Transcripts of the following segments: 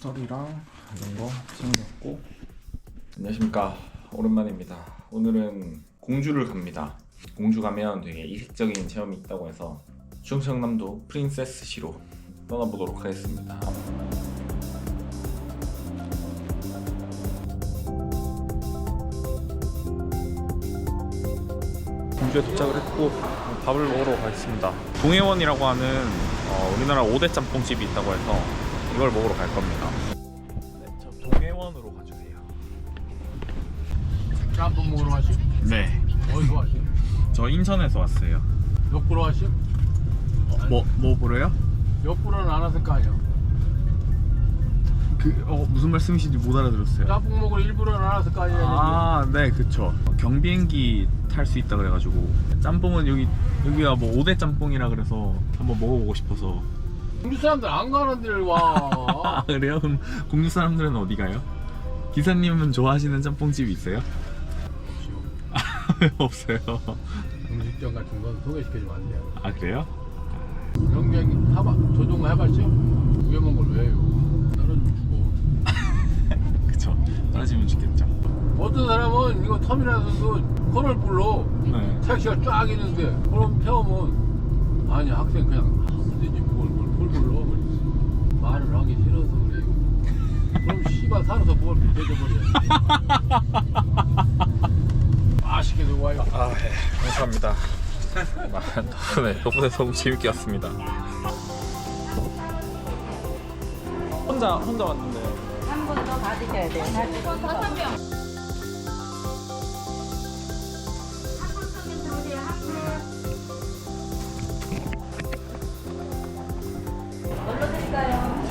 떡이랑 이런 거 챙겼고. 안녕하십니까. 오랜만입니다. 오늘은 공주를 갑니다. 공주 가면 되게 이색적인 체험이 있다고 해서 충청남도 프린세스시로 떠나보도록 하겠습니다. 공주에 도착을 했고 밥을 먹으러 가겠습니다. 동해원이라고 하는 어, 우리나라 5대 짬뽕집이 있다고 해서 이걸 먹으러 갈 겁니다 네, 저 동해원으로 가주세요 짬뽕 먹으러 가시? 네, 어디서 가시? 저 인천에서 왔어요. 옆구로 가시? 뭐, 뭐 보러요? 옆구로는 안 왔을 거 아니야 그, 어, 무슨 말씀이신지 못 알아들었어요. 짬뽕 먹으러 일부러는 안 왔을 거 아니야 아, 네, 그쵸. 경비행기 탈 수 있다 그래가지고 짬뽕은 여기 여기가 뭐 5대 짬뽕이라 그래서 한번 먹어보고 싶어서. 우리 사람들 안 가는 데를 아, 와 그래요? 그럼 공주 사람들은 어디 가요? 기사님은 좋아하시는 짬뽕집이 있어요? 없어요. 음식점 같은 건 소개시켜주면 안 돼요 아, 그래요? 경비행기 타봐 조종 해봤죠? 위험한 걸왜 해요 떨어지면 죽어 그쵸. 떨어지면 죽겠죠. 어떤 사람은 이거 터미널에서도 코를 불러 네. 택시가 쫙 있는데 그럼 태우면 아니 학생 그냥 하면 되지 뭘뭘 불러 그랬지. 말을 하기 싫어서 그래요 그럼 씨발 살아서 뭘 대줘버려 맛있게 들고 와요 아, 네. 감사합니다. 덕분에, 덕분에 너무 재밌게 왔습니다. 혼자, 혼자 왔는데. 한번더 받으셔야 돼요. 다섯 명.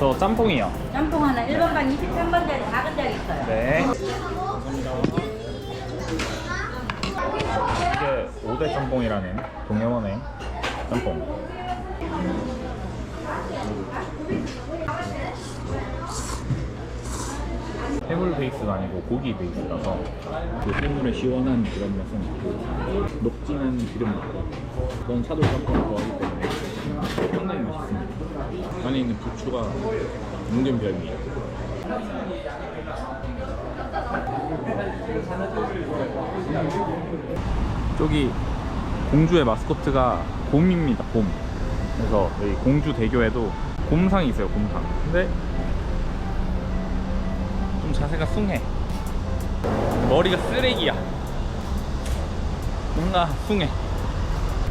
저 짬뽕이요. 짬뽕 하나 1번 방 23번짜리 작은 자리 있어요. 네. 이게 5대 짬뽕이라는 동해원의 짬뽕. 해물 베이스가 아니고 고기 베이스라서 그 해물의 시원한 그런 맛은 그 녹진한 기름 맛. 저는 차돌 짬뽕을 좋아하기 때문에 상당히 맛있습니다. 안에 있는 부추가 무견별미예요. 저기 공주의 마스코트가 곰입니다. 곰. 그래서 여기 공주 대교에도 곰상이 있어요. 곰상. 근데 좀 자세가 숭해. 머리가 쓰레기야. 뭔가 숭해.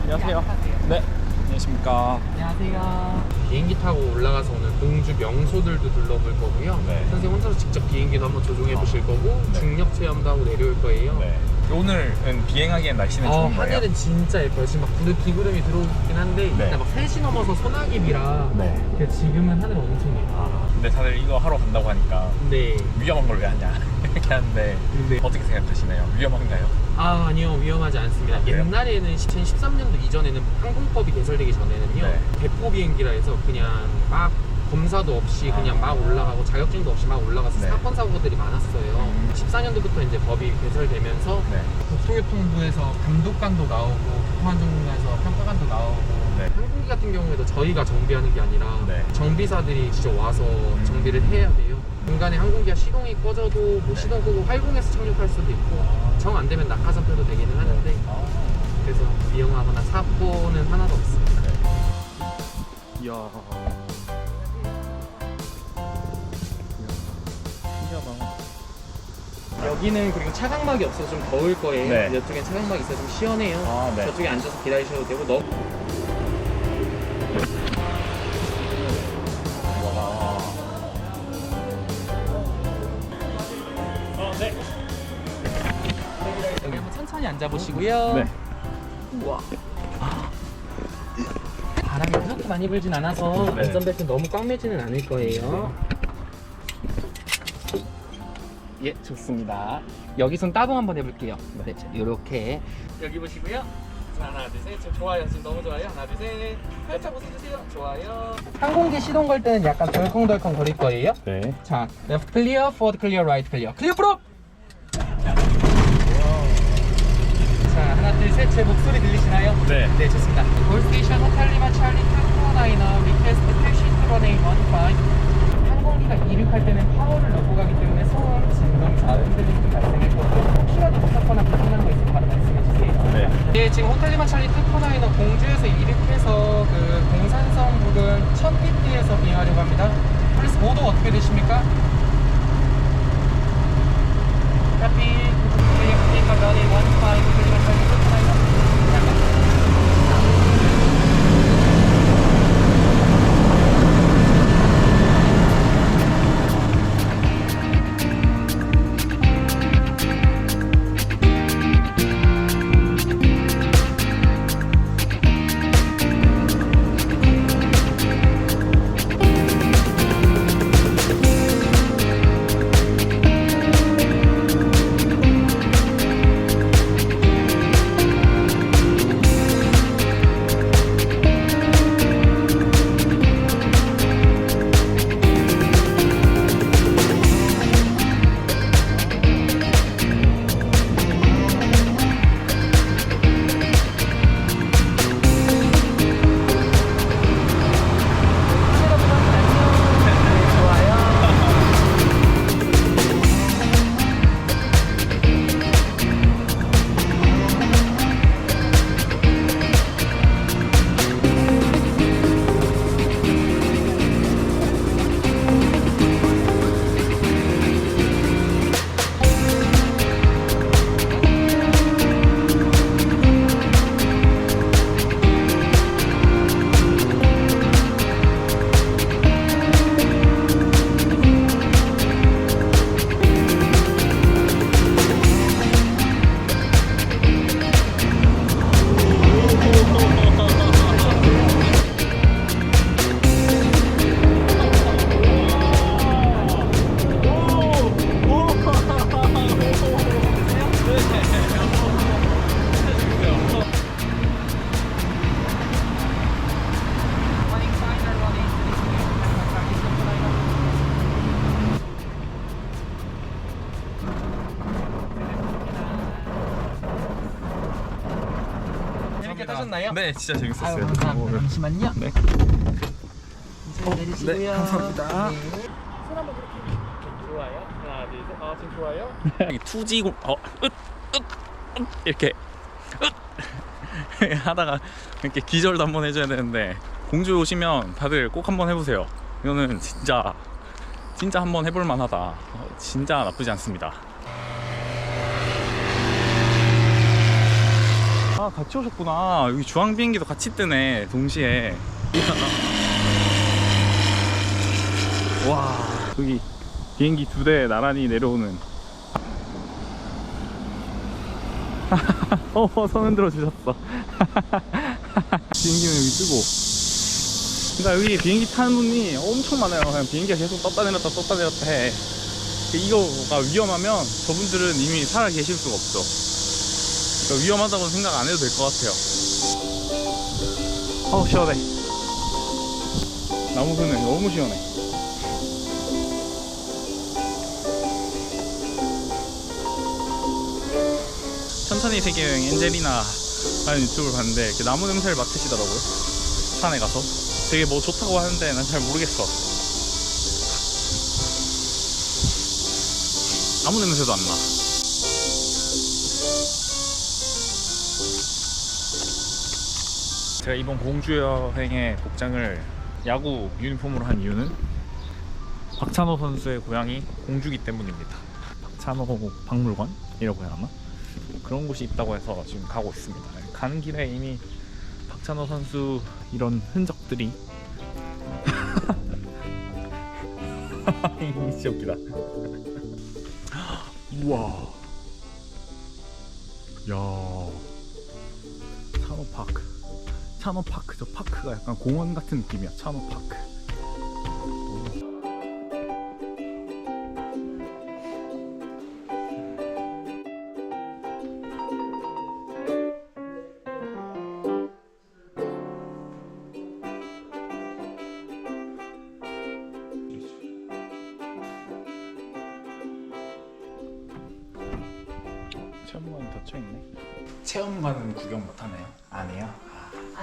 안녕하세요. 네. 안녕하십니까. 안녕하세요. 비행기 타고 올라가서 오늘 공주 명소들도 둘러볼 거고요. 네. 선생님 혼자서 직접 비행기도 한번 조종해 보실 거고 네. 중력 체험도 하고 내려올 거예요. 네. 오늘은 비행하기엔 날씨는 어, 좋은 거예요? 하늘은 진짜 예뻐요. 지금 막 구름, 비구름이 들어오긴 한데 네. 일단 막 3시 넘어서 소나기 비라 네. 그 지금은 하늘 엄청 예뻐요. 아, 근데 다들 이거 하러 간다고 하니까 네. 위험한 걸 왜 하냐 이렇게 하는데 네. 어떻게 생각하시나요? 위험한가요? 아 아니요 위험하지 않습니다. 아, 그래요? 옛날에는 2013년도 이전에는 항공법이 개설되기 전에는요 네. 대포 비행기라 해서 그냥 막 검사도 없이 그냥 막 올라가고 자격증도 없이 막 올라가서 아. 네. 사건 사고들이 많았어요. 음. 14년도부터 이제 법이 개설되면서 네. 국토교통부에서 감독관도 나오고 교통안전공단에서 평가관도 나오고 네. 항공기 같은 경우에도 저희가 정비하는 게 아니라 네. 정비사들이 직접 와서 정비를 해야 돼요. 중간에 항공기가 시동이 꺼져도 뭐 네. 시동 끄고 활공해서 착륙할 수도 있고 아. 정안 되면 낙하산 펴도 되기는 하는데 아. 그래서 위험하거나 사고는 하나도 없습니다. 이야. 여기는 그리고 차광막이 없어서 좀 더울 거예요. 네. 이쪽엔 차광막이 있어서 좀 시원해요. 아, 네. 저쪽에 앉아서 기다리셔도 되고 너 와. 여기 한번 천천히 앉아보시고요. 네. 우와. 바람이 그렇게 많이 불진 않아서 네. 안전벨트 너무 꽉 매지는 않을 거예요. 예, 좋습니다. 여기선 따봉 한번 해볼게요. 네, 자, 요렇게 여기 보시고요. 자, 하나, 둘, 셋. 지금 좋아요. 지금 너무 좋아요. 하나, 둘, 셋. 살짝 웃어주세요. 좋아요. 항공기 시동 걸 때는 약간 덜컹덜컹 거릴 거예요. 네. 자, left clear, forward clear, right clear. clear 프로! 자, 하나, 둘, 셋. 제 목소리 들리시나요? 네. 네, 좋습니다. 골스테이션 호텔리마 찰리 탕코나이너 리퀘스트 택시 트러네이 15 트롤 리가 이륙할 때는 파워를 넣고 가기 때문에 소음, 진동, 자음 흔들림이 좀 발생할 거고 혹시라도 무섭거나 불편한 거 있으면 바로 말씀해 주세요. 네. 네, 지금 호텔리만 찰리 특허나이너 공주에서 이륙해서 그 공산성 부근 1000pp에서 비행하려고 합니다. 플리스 모두 어떻게 되십니까? Happy, click 타셨나요? 네, 진짜 아유, 재밌었어요. 감사합니다. 잠시만요. 네. 내리시고요. 네, 감사합니다. 네. 손 한번 그렇게. 좋아요. 하나, 둘, 셋. 아, 지금 좋아요. 투지 공, 어, 으, 으, 으, 이렇게 으 하다가 이렇게 기절도 한번 해줘야 되는데 공주 오시면 다들 꼭 한번 해보세요. 이거는 진짜 진짜 한번 해볼 만하다. 어, 진짜 나쁘지 않습니다. 아 같이 오셨구나. 여기 주황 비행기도 같이 뜨네 동시에. 와 여기 비행기 두 대 나란히 내려오는 어, 손 흔들어 주셨어. 비행기는 여기 뜨고. 그러니까 여기 비행기 타는 분이 엄청 많아요. 그냥 비행기가 계속 떴다 내렸다 떴다 내렸다 해. 이거가 위험하면 저분들은 이미 살아 계실 수가 없어. 위험하다고 생각 안 해도 될 것 같아요. 어우, 시원해. 나무 그늘 너무 시원해. 천천히 세계여행 엔젤리나 라는 유튜브를 봤는데 이렇게 나무 냄새를 맡으시더라고요 산에 가서 되게 뭐 좋다고 하는데 난 잘 모르겠어 아무 냄새도 안나 제가 이번 공주 여행의 복장을 야구 유니폼으로 한 이유는 박찬호 선수의 고향이 공주기 때문입니다 박찬호 박물관이라고 해야 하나? 그런 곳이 있다고 해서 지금 가고 있습니다. 가는 길에 이미 박찬호 선수 이런 흔적들이 진짜 웃기다. 우와. 야. 찬호 파크. 찬호 파크. 저 파크가 약간 공원 같은 느낌이야. 찬호 파크. 체험관이 닫혀 있네. 체험관은 구경 못 하네요.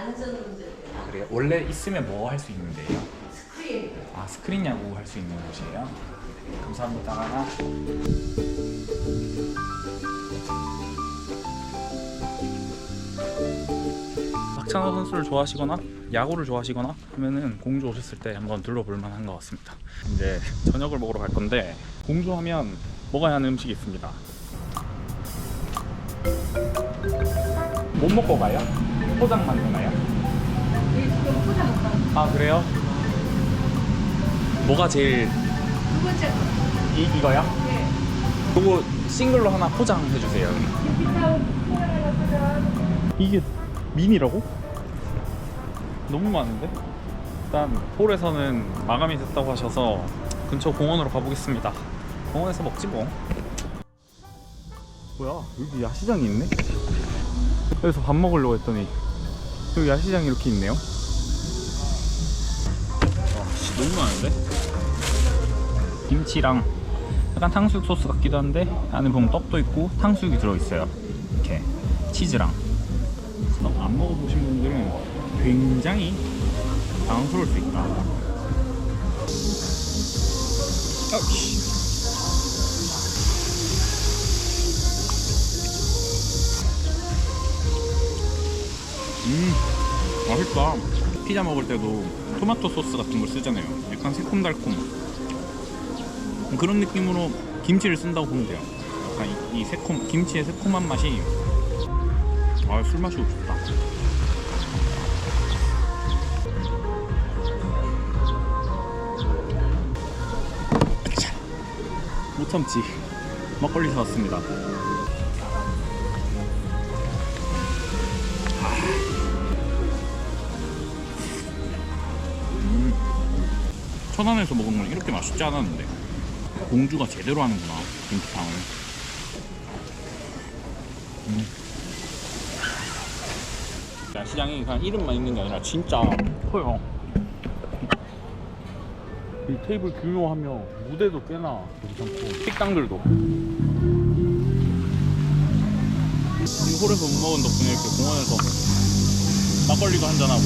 안 그래요? 원래 있으면 뭐 할 수 있는데요? 스크린 아 스크린 야구 할 수 있는 곳이에요. 감사합니다. 박찬호 선수를 좋아하시거나 야구를 좋아하시거나 하면은 공주 오셨을 때 한번 둘러볼 만한 것 같습니다. 이제 저녁을 먹으러 갈 건데 공주 하면 먹어야 하는 음식이 있습니다. 못 먹고 가요? 포장만 되나요? 아 그래요? 뭐가 제일 두 번째 거. 이, 이거요? 네. 그거 싱글로 하나 포장해 주세요. 이게 미니라고? 너무 많은데? 일단 홀에서는 마감이 됐다고 하셔서 근처 공원으로 가보겠습니다. 공원에서 먹지 뭐. 뭐야 여기 야시장이 있네? 여기서 밥 먹으려고 했더니 여기 야시장이 이렇게 있네요. 너무 많은데? 김치랑 약간 탕수육 소스 같기도 한데 안에 보면 떡도 있고 탕수육이 들어있어요. 이렇게 치즈랑. 떡 안 먹어보신 분들은 굉장히 당황스러울 수 있다. 아우씨 음 맛있다. 피자 먹을 때도 토마토 소스 같은 걸 쓰잖아요 약간 새콤달콤 그런 느낌으로 김치를 쓴다고 보면 돼요. 약간 이, 이 새콤 김치의 새콤한 맛이 아술 마시고 싶다. 자, 못 참지. 막걸리 사왔습니다. 천안에서 먹은 건 이렇게 맛있지 않았는데. 공주가 제대로 하는구나 김치탕을. 음. 야시장이 그냥 이름만 있는 게 아니라 진짜 커요. 이 테이블 규모하며 무대도 꽤나 괜찮고 식당들도. 이 홀에서 못 먹은 덕분에 이렇게 공원에서 막걸리도 한잔하고.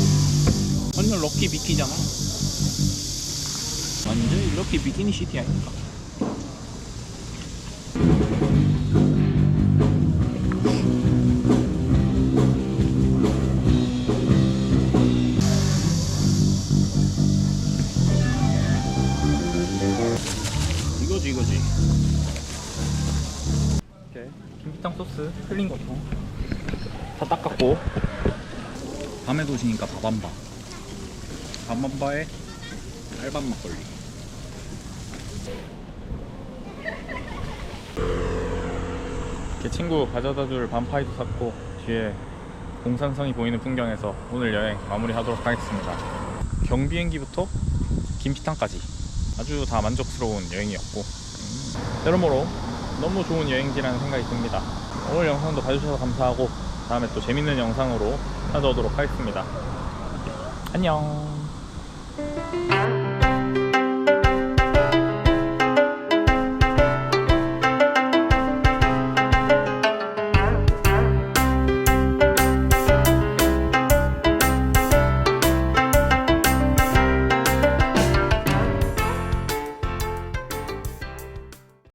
완전 럭키 비키잖아 완전 럭키 비키니 시티 아닙니까 이거지 이거지. 이렇게 김치탕 소스 흘린 것도 다 닦았고. 밤에 도시니까 밥한바 밥한바에 알밥 막걸리 이렇게 친구 가져다 줄 반파이도 샀고 뒤에 공산성이 보이는 풍경에서 오늘 여행 마무리하도록 하겠습니다 경비행기부터 김치탕까지 아주 다 만족스러운 여행이었고 음, 여러모로 너무 좋은 여행지라는 생각이 듭니다. 오늘 영상도 봐주셔서 감사하고 다음에 또 재밌는 영상으로 찾아오도록 하겠습니다. 안녕.